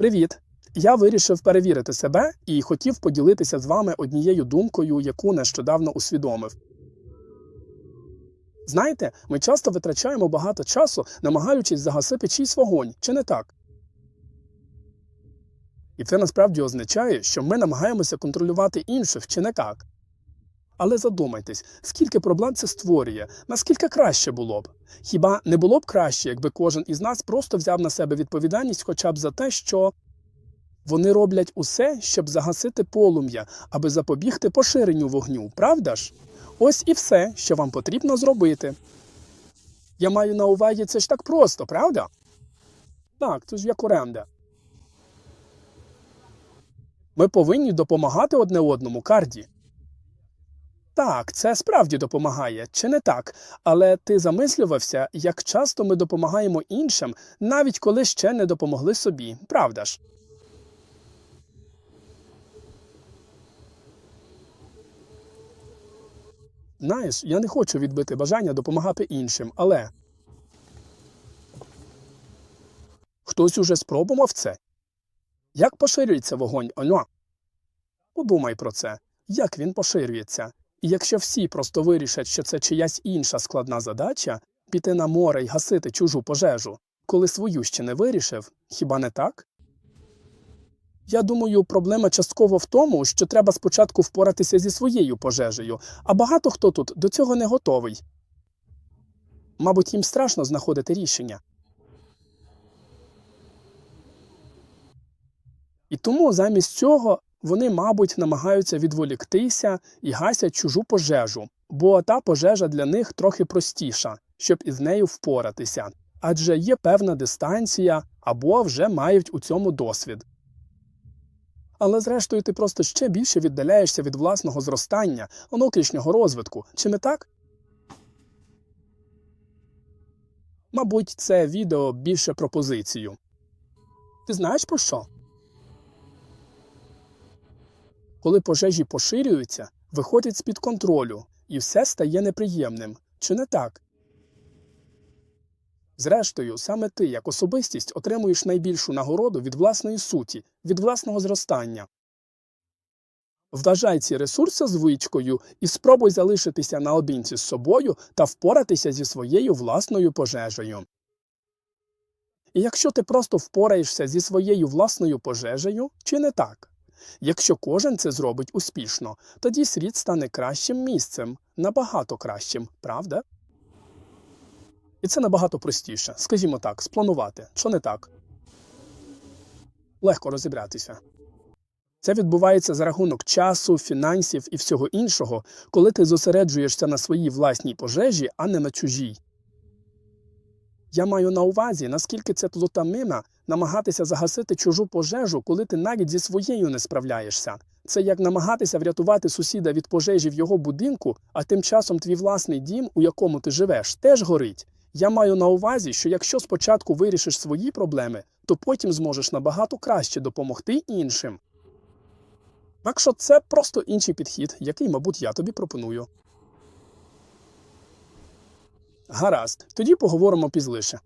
Привіт! Я вирішив перевірити себе і хотів поділитися з вами однією думкою, яку нещодавно усвідомив. Знаєте, ми часто витрачаємо багато часу, намагаючись загасити чийсь вогонь, чи не так? І це насправді означає, що ми намагаємося контролювати інших, чи не так. Але задумайтесь, скільки проблем це створює, наскільки краще було б. Хіба не було б краще, якби кожен із нас просто взяв на себе відповідальність хоча б за те, що вони роблять усе, щоб загасити полум'я, аби запобігти поширенню вогню, правда ж? Ось і все, що вам потрібно зробити. Я маю на увазі, це ж так просто, правда? Так, це ж як оренда. Ми повинні допомагати одне одному, Карді. Так, це справді допомагає, чи не так? Але ти замислювався, як часто ми допомагаємо іншим, навіть коли ще не допомогли собі, правда ж? Знаєш, я не хочу відбити бажання допомагати іншим, але хтось уже спробував це? Як поширюється вогонь Оньо? Подумай про це, як він поширюється. І якщо всі просто вирішать, що це чиясь інша складна задача піти на море й гасити чужу пожежу, коли свою ще не вирішив, хіба не так? Я думаю, проблема частково в тому, що треба спочатку впоратися зі своєю пожежею, а багато хто тут до цього не готовий. Мабуть, їм страшно знаходити рішення. І тому замість цього вони, мабуть, намагаються відволіктися і гасять чужу пожежу, бо та пожежа для них трохи простіша, щоб із нею впоратися, адже є певна дистанція або вже мають у цьому досвід. Але зрештою ти просто ще більше віддаляєшся від власного зростання, внутрішнього розвитку, чи не так? Мабуть, це відео більше про позицію. Ти знаєш про що? Коли пожежі поширюються, виходять з-під контролю, і все стає неприємним, чи не так? Зрештою, саме ти, як особистість, отримуєш найбільшу нагороду від власної суті, від власного зростання. Вважай ці ресурси звичкою і спробуй залишитися наодинці з собою та впоратися зі своєю власною пожежею. І якщо ти просто впораєшся зі своєю власною пожежею, чи не так? Якщо кожен це зробить успішно, тоді світ стане кращим місцем, набагато кращим, правда? І це набагато простіше, скажімо так, спланувати, що не так. Легко розібратися. Це відбувається за рахунок часу, фінансів і всього іншого, коли ти зосереджуєшся на своїй власній пожежі, а не на чужій. Я маю на увазі, наскільки це плутанина намагатися загасити чужу пожежу, коли ти навіть зі своєю не справляєшся. Це як намагатися врятувати сусіда від пожежі в його будинку, а тим часом твій власний дім, у якому ти живеш, теж горить. Я маю на увазі, що якщо спочатку вирішиш свої проблеми, то потім зможеш набагато краще допомогти іншим. Так що це просто інший підхід, який, мабуть, я тобі пропоную. Гаразд, тоді поговоримо пізніше.